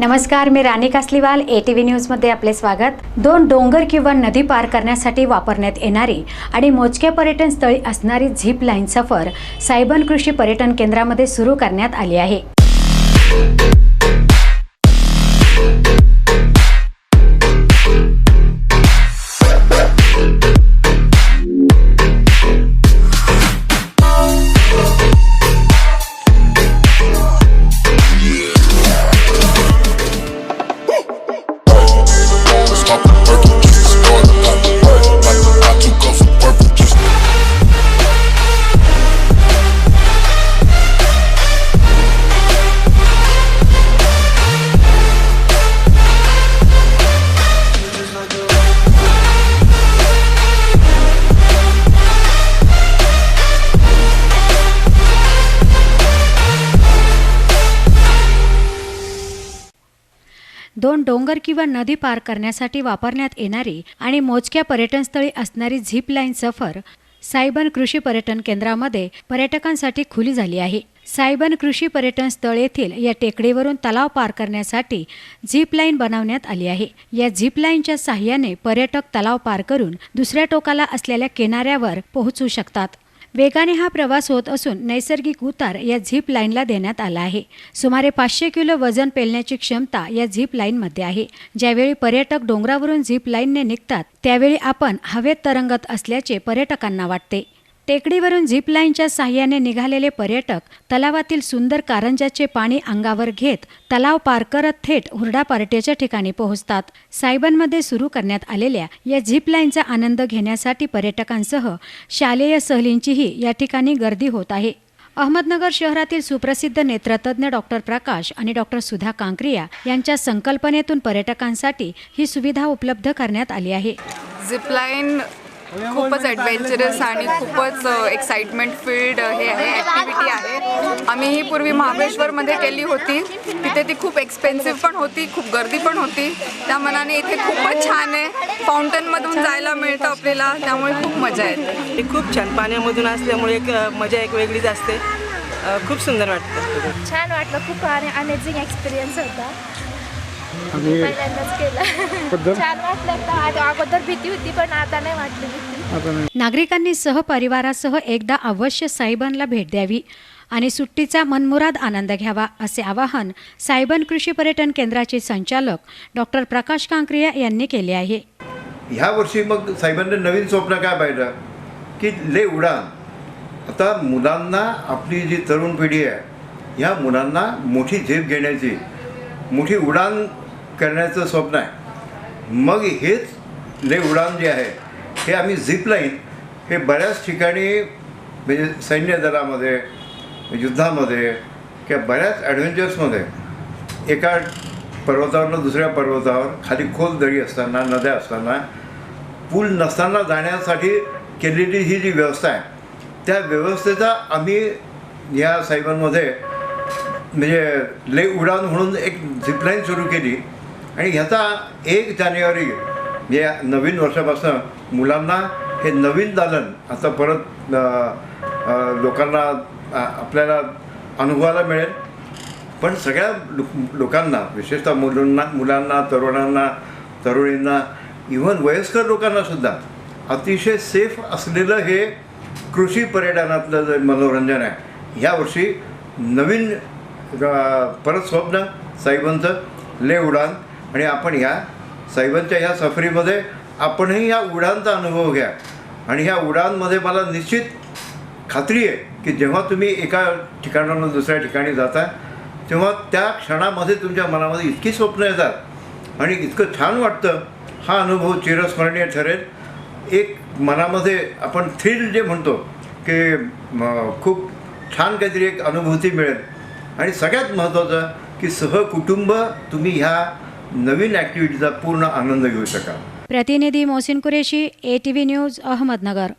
नमस्कार मी Rani Kasliwal A T V न्यूजमध्ये आपले स्वागत. दोन डोंगर किंवा नदी पार करण्यासाठी वापरण्यात येणारी आणि मोजक्या पर्यटन स्थळी असणारी झिप लाईन सफर सायबन कृषी पर्यटन केंद्रामध्ये सुरू करण्यात आली आहे. दोन डोंगर किंवा नदी पार करण्यासाठी वापरण्यात येणारी आणि मोजक्या पर्यटनस्थळी असणारी झिप लाईन सफर सायबन कृषी पर्यटन केंद्रामध्ये पर्यटकांसाठी खुली झाली आहे. सायबन कृषी पर्यटन स्थळ येथील या टेकडीवरून तलाव पार करण्यासाठी झिप लाईन बनवण्यात आली आहे. या झिप लाईनच्या साह्याने पर्यटक तलाव पार करून दुसऱ्या टोकाला असलेल्या किनाऱ्यावर पोहोचू शकतात. वेगाने हा प्रवास होत असून नैसर्गिक उतार या झिप लाईनला देण्यात आला आहे. सुमारे पाचशे किलो वजन पेलण्याची क्षमता या झिप लाईनमध्ये आहे. ज्यावेळी पर्यटक डोंगरावरून झिप लाईनने निघतात त्यावेळी आपण हवेत तरंगत असल्याचे पर्यटकांना वाटते. टेकडीवरून झिप लाईनच्या साह्याने निघालेले पर्यटक तलावातील सुंदर कारंजाचे पाणी अंगावर घेत तलाव पार करत थेट हुरडा पार्ट्याच्या ठिकाणी पोहोचतात. सायबनमध्ये सुरू करण्यात आलेल्या या झिप लाईनचा आनंद घेण्यासाठी पर्यटकांसह शालेय सहलींचीही या ठिकाणी गर्दी होत आहे. अहमदनगर शहरातील सुप्रसिद्ध नेत्रतज्ञ डॉक्टर प्रकाश आणि डॉक्टर सुधा कांक्रिया यांच्या संकल्पनेतून पर्यटकांसाठी ही सुविधा उपलब्ध करण्यात आली आहे. झिपलाईन खूपच ॲडव्हेंचरस आणि खूपच एक्साइटमेंट फील्ड हे आहे ॲक्टिव्हिटी आहे. आम्ही ही पूर्वी महाबळेश्वरमध्ये केली होती. तिथे ती खूप एक्सपेन्सिव्ह पण होती खूप गर्दी पण होती. त्या मनाने इथे खूपच छान आहे. फाउंटनमधून जायला मिळतं आपल्याला त्यामुळे खूप मजा येते. हे खूप छान पाण्यामधून असल्यामुळे एक मजा एक वेगळीच असते. खूप सुंदर वाटतं. छान वाटलं खूप आणि अमेझिंग एक्सपिरियन्स होता. पहिल्यांदाच केलं. छान वाटलं एकदा आधी अगोदर भीती होती पण आता नाही वाटली भीती. नागरिकांनी सहपरिवारासह एकदा अवश्य सायबनला भेट द्यावी आणि सुट्टीचा मनमुराद आनंद घ्यावा असे आवाहन सायबन कृषी पर्यटन केंद्राचे संचालक डॉक्टर प्रकाश कांक्रिया यांनी केले आहे. ह्या वर्षी मग साहेबांनी नवीन स्वप्न काय पाहिलं? की ले उडान. आता मुलांना आपली जी तरुण पिढी आहे ह्या मुलांना मोठी झेप घेण्याची मोठी उडान करण्याचं स्वप्न आहे. मग हेच ले उडान जे आहे हे आम्ही झिप लाईन हे बऱ्याच ठिकाणी म्हणजे सैन्य दलामध्ये युद्धामध्ये किंवा बऱ्याच ॲडव्हेंचर्समध्ये एका पर्वतावरनं दुसऱ्या पर्वतावर खाली खोल दरी असताना नद्या असताना पूल नसताना जाण्यासाठी केलेली ही जी व्यवस्था आहे त्या व्यवस्थेचा आम्ही या साहेबांमध्ये म्हणजे ले उडान म्हणून एक झिपलाईन सुरू केली. आणि ह्याचा एक जानेवारी म्हणजे नवीन वर्षापासून मुलांना हे नवीन दालन आता परत लोकांना आपल्याला अनुभवायला मिळेल. पण सगळ्या लोकांना विशेषतः मुलांना मुलांना तरुणांना तरुणींना इव्हन वयस्कर लोकांनासुद्धा अतिशय सेफ असलेलं हे कृषी पर्यटनातलं जे मनोरंजन आहे यावर्षी नवीन परत स्वप्न साहेबांचं ले उडान आणि आपण ह्या साहेबांच्या ह्या सफरीमध्ये आपणही या उडानचा अनुभव घ्या. आणि ह्या उडानमध्ये मला निश्चित खात्री आहे की जेव्हा तुम्ही एका ठिकाणावरून दुसऱ्या ठिकाणी जाता तेव्हा त्या क्षणामध्ये तुमच्या मनामध्ये इतकी स्वप्न येतात आणि इतकं छान वाटतं. हा अनुभव चिरस्मरणीय ठरेल. एक मनामध्ये आपण थ्रिल जे म्हणतो की खूप छान काहीतरी एक अनुभूती मिळेल. आणि सगळ्यात महत्त्वाचं की सहकुटुंब तुम्ही ह्या नवीन ॲक्टिव्हिटीचा पूर्ण आनंद घेऊ शकाल. प्रतिनिधी Mohsin Qureshi A T V news Ahmednagar.